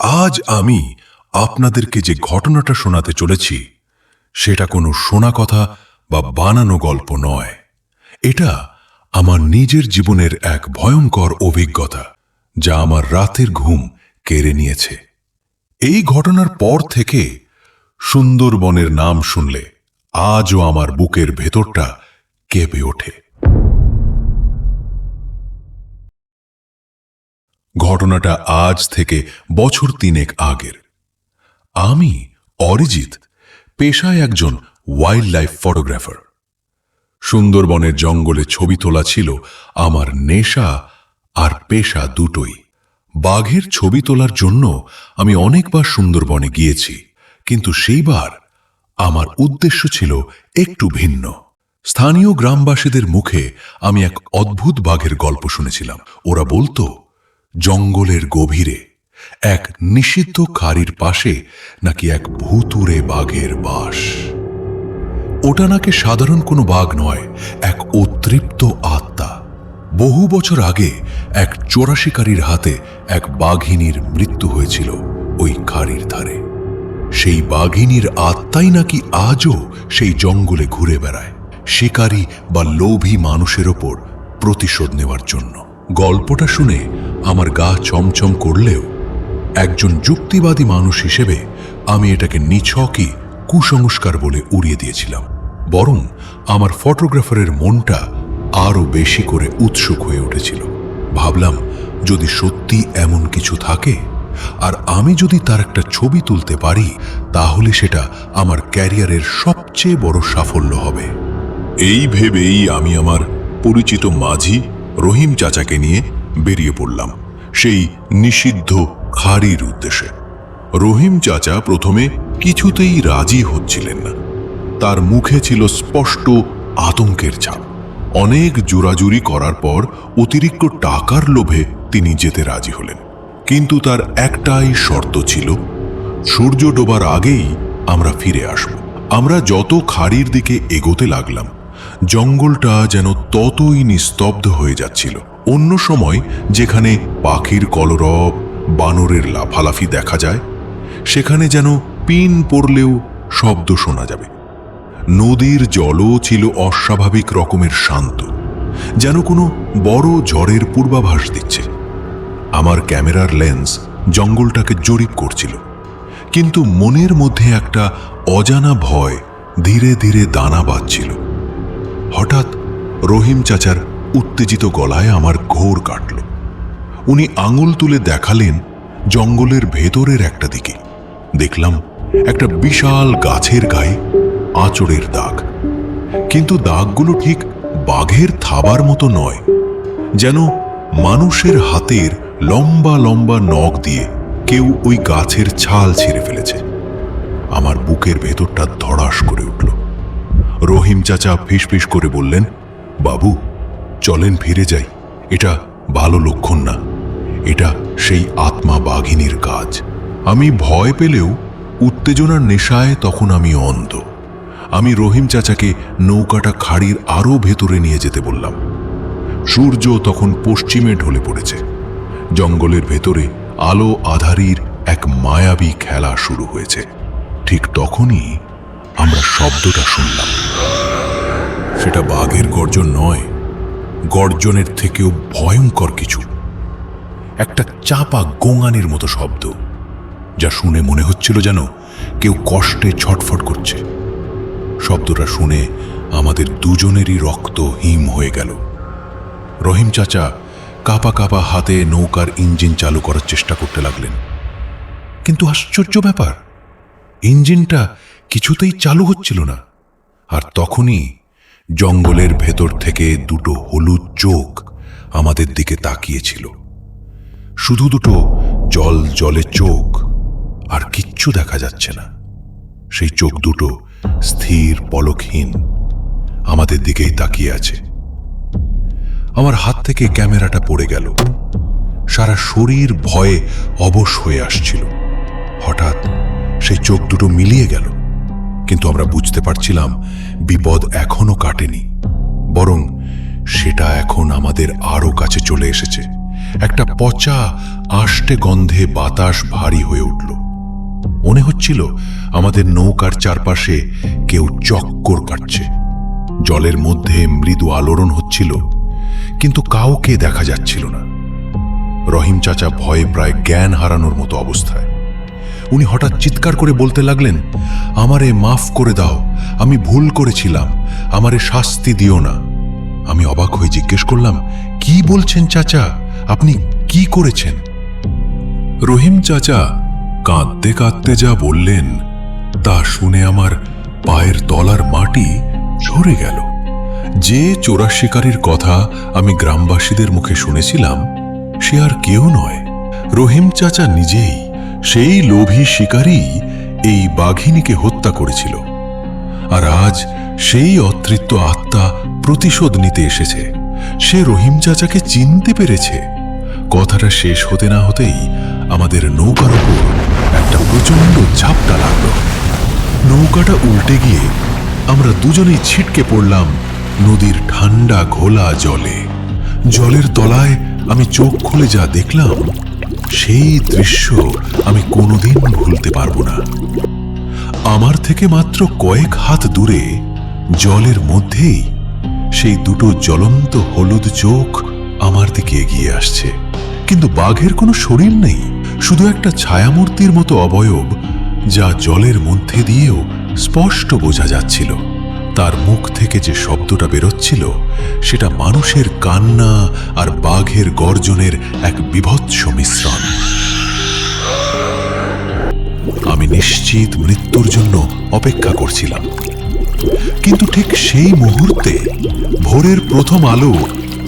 আজ আমি আপনাদেরকে যে ঘটনাটা শোনাতে চলেছি, সেটা কোনো শোনা কথা বা বানানো গল্প নয়। এটা আমার নিজের জীবনের এক ভয়ঙ্কর অভিজ্ঞতা, যা আমার রাতের ঘুম কেড়ে নিয়েছে। এই ঘটনার পর থেকে সুন্দরবনের নাম শুনলে আজও আমার বুকের ভেতরটা কেঁপে ওঠে। ঘটনাটা আজ থেকে বছর তিনেক আগের। আমি, অরিজিৎ, পেশায় একজন ওয়াইল্ড লাইফ ফটোগ্রাফার সুন্দরবনের জঙ্গলে ছবি তোলা ছিল আমার নেশা আর পেশা দুটোই। বাঘের ছবি তোলার জন্য আমি অনেকবার সুন্দরবনে গিয়েছি, কিন্তু সেইবার আমার উদ্দেশ্য ছিল একটু ভিন্ন। স্থানীয় গ্রামবাসীদের মুখে আমি এক অদ্ভুত বাঘের গল্প শুনেছিলাম। ওরা বলতো জঙ্গলের গভীরে, এক নিষিদ্ধ খাড়ির পাশে নাকি এক ভুতুরে বাঘের বাস। ওটা নাকি সাধারণ কোনো বাঘ নয়, এক অতৃপ্ত আত্মা। বহু বছর আগে এক চোরাশিকারীর হাতে এক বাঘিনীর মৃত্যু হয়েছিল ওই খাড়ির ধারে। সেই বাঘিনীর আত্মাই নাকি আজও সেই জঙ্গলে ঘুরে বেড়ায়, শিকারী বা লোভী মানুষের ওপর প্রতিশোধ নেওয়ার জন্য। গল্পটা শুনে আমার গা চমচম করলেও একজন যুক্তিবাদী মানুষ হিসেবে আমি এটাকে নিছকই কুসংস্কার বলে উড়িয়ে দিয়েছিলাম। বরং আমার ফটোগ্রাফারের মনটা আরও বেশি করে উৎসুক হয়ে উঠেছিল। ভাবলাম, যদি সত্যি এমন কিছু থাকে, আর আমি যদি তার একটা ছবি তুলতে পারি, তাহলে সেটা আমার ক্যারিয়ারের সবচেয়ে বড় সাফল্য হবে। এই ভেবেই আমি আমার পরিচিত মাঝি রহিম চাচাকে নিয়ে বেরিয়ে পড়লাম। সেই নিষিদ্ধ খাড়ির উদ্দেশ্যে। রহিম চাচা প্রথমে কিছুতেই রাজি হচ্ছিলেন না। তার মুখে ছিল স্পষ্ট আতঙ্কের ছাপ। অনেক জোরাজুরি করার পর অতিরিক্ত টাকার লোভে তিনি যেতে রাজি হলেন। কিন্তু তার একটাই শর্ত ছিল, সূর্য ডোবার আগেই আমরা ফিরে আসব। আমরা যত খাড়ির দিকে এগোতে লাগলাম, জঙ্গলটা যেন ততই নিস্তব্ধ হয়ে যাচ্ছিল। অন্য সময় যেখানে পাখির কলরব, বানরের লাফালাফি দেখা যায়, সেখানে যেন পিন পড়লেও শব্দ শোনা যাবে। নদীর জলও ছিল অস্বাভাবিক রকমের শান্ত, যেন কোনো বড় ঝড়ের পূর্বাভাস দিচ্ছে। আমার ক্যামেরার লেন্স জঙ্গলটাকে জরিপ করছিল, কিন্তু মনের মধ্যে একটা অজানা ভয় ধীরে ধীরে দানা বাঁধছিল। হঠাৎ রহিম চাচার উত্তেজিত গলায় আমার ঘোর কাটল। উনি আঙুল তুলে দেখালেন জঙ্গলের ভেতরের একটা দিকে। দেখলাম একটা বিশাল গাছের গায়ে আঁচড়ের দাগ। কিন্তু দাগগুলো ঠিক বাঘের থাবার মতো নয়, যেন মানুষের হাতের লম্বা লম্বা নখ দিয়ে কেউ ওই গাছের ছাল ছিঁড়ে ফেলেছে। আমার বুকের ভেতরটা ধড়াস করে উঠল। রহিম চাচা ফিসফিস করে বললেন, বাবু চলেন ফিরে যাই। এটা ভালো লক্ষণ না। এটা সেই আত্মা বাঘিনীর কাজ। আমি ভয় পেলেও উত্তেজনার নেশায় তখন আমি অন্ধ। আমি রহিম চাচাকে নৌকাটা খাড়ির আরও ভেতরে নিয়ে যেতে বললাম। সূর্য তখন পশ্চিমে ঢলে পড়েছে। জঙ্গলের ভেতরে আলো আধারির এক মায়াবী খেলা শুরু হয়েছে। ঠিক তখনই আমরা শব্দটা শুনলাম। সেটা বাঘের গর্জন নয় গর্জনের থেকেও ভয়ঙ্কর কিছু। একটা চাপা গোঙানির মতো শব্দ, যা শুনে মনে হচ্ছিল যেন কেউ কষ্টে ছটফট করছে। শব্দটা শুনে আমাদের দুজনেরই রক্ত হিম হয়ে গেল। রহিম চাচা কাপা কাপা হাতে নৌকার ইঞ্জিন চালু করার চেষ্টা করতে লাগলেন। কিন্তু আশ্চর্য ব্যাপার, ইঞ্জিনটা কিছুতেই চালু হচ্ছিল না, আর তখনই জঙ্গলের ভেতর থেকে দুটো হলুদ চোখ আমাদের দিকে তাকিয়েছিল। শুধু দুটো জল জলে চোখ, আর কিচ্ছু দেখা যাচ্ছে না। সেই চোখ দুটো স্থির, পলকহীন, আমাদের দিকেই তাকিয়ে আছে। আমার হাত থেকে ক্যামেরাটা পড়ে গেল। সারা শরীর ভয়ে অবশ হয়ে আসছিল। হঠাৎ সেই চোখ দুটো মিলিয়ে গেল। কিন্তু আমরা বুঝতে পারছিলাম বিপদ এখনও কাটেনি, বরং সেটা এখন আমাদের আরও কাছে চলে এসেছে। একটা পচা, আষ্টে গন্ধে বাতাস ভারী হয়ে উঠল। মনে হচ্ছিল আমাদের নৌকার চারপাশে কেউ চক্কর কাটছে। জলের মধ্যে মৃদু আলোড়ন হচ্ছিল, কিন্তু কাউকে দেখা যাচ্ছিল না। রহিম চাচা ভয়ে প্রায় জ্ঞান হারানোর মতো অবস্থায়। উনি হঠাৎ চিৎকার করে বলতে লাগলেন, আমারে মাফ করে দাও, আমি ভুল করেছিলাম, আমারে শাস্তি দিও না। আমি অবাক হয়ে জিজ্ঞেস করলাম, কি বলছেন চাচা? আপনি কি করেছেন? রহিম চাচা, কাঁদতে কাঁদতে যা বললেন, তা শুনে আমার পায়ের তলার মাটি ঝরে গেল। যে চোরা শিকারীর কথা আমি গ্রামবাসীদের মুখে শুনেছিলাম, সে আর কেউ নয়। রহিম চাচা নিজেই সেই লোভী শিকারী এই বাঘিনীকে হত্যা করেছিল। আর আজ সেই অতৃপ্ত আত্মা প্রতিশোধ নিতে এসেছে। সে রহিম চাচাকে চিনতে পেরেছে। কথাটা শেষ হতে না হতেই আমাদের নৌকার উপর একটা প্রচণ্ড ঝাপটা লাগল। নৌকাটা উল্টে গিয়ে আমরা দুজনেই ছিটকে পড়লাম নদীর ঠান্ডা ঘোলা জলে। জলের তলায় আমি চোখ খুলে যা দেখলাম সেই দৃশ্য আমি কোনোদিন ভুলতে পারব না। আমার থেকে মাত্র কয়েক হাত দূরে, জলের মধ্যেই সেই দুটো জ্বলন্ত হলুদ চোখ আমার দিকে এগিয়ে আসছে। কিন্তু বাঘের কোনো শরীর নেই, শুধু একটা ছায়ামূর্তির মতো অবয়ব যা জলের মধ্যে দিয়েও স্পষ্ট বোঝা যাচ্ছিল। তার মুখ থেকে যে শব্দটা বেরোচ্ছিল, সেটা মানুষের কান্না আর বাঘের গর্জনের এক বিভৎস মিশ্রণ। আমি নিশ্চিত মৃত্যুর জন্য অপেক্ষা করছিলাম। কিন্তু ঠিক সেই মুহূর্তে ভোরের প্রথম আলো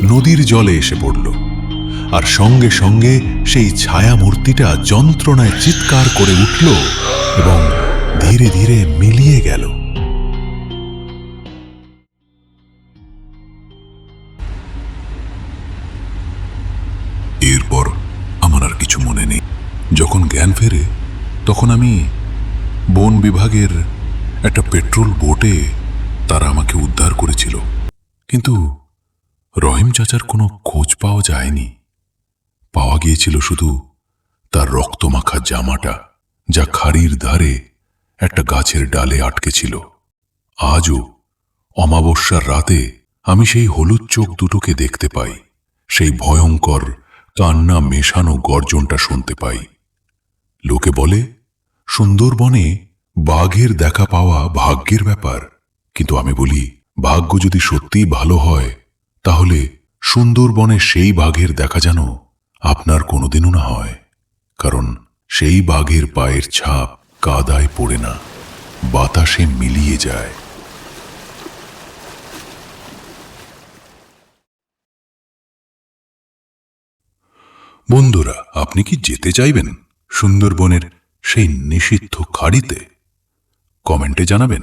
নদীর জলে এসে পড়ল, আর সঙ্গে সঙ্গে সেই ছায়া মূর্তিটা যন্ত্রণায় চিৎকার করে উঠল এবং ধীরে ধীরে মিলিয়ে গেল। যখন জ্ঞান ফেরে, তখন আমি বন বিভাগের একটা পেট্রোল বোটে তারা আমাকে উদ্ধার করেছিল। কিন্তু রহিম চাচার কোনো খোঁজ পাওয়া যায়নি। পাওয়া গিয়েছিল শুধু তার রক্তমাখা জামাটা, যা খাড়ির ধারে একটা গাছের ডালে আটকে ছিল। আজও অমাবস্যার রাতে আমি সেই হলুদ চোখ দুটোকে দেখতে পাই, সেই ভয়ঙ্কর কান্না মেশানো গর্জনটা শুনতে পাই। লোকে বলে, সুন্দরবনে বাঘের দেখা পাওয়া ভাগ্যের ব্যাপার। কিন্তু আমি বলি, ভাগ্য যদি সত্যিই ভালো হয়, তাহলে সুন্দরবনে সেই বাঘের দেখা যেন আপনার কোনোদিনও না হয়। কারণ সেই বাঘের পায়ের ছাপ কাদায় পড়ে না, বাতাসে মিলিয়ে যায়। বন্ধুরা, আপনি কি যেতে চাইবেন? সুন্দরবনের সেই নিষিদ্ধ খাড়িতে? কমেন্টে জানাবেন।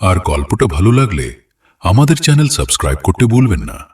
আর গল্পটা ভালো লাগলে আমাদের চ্যানেল সাবস্ক্রাইব করতে ভুলবেন না।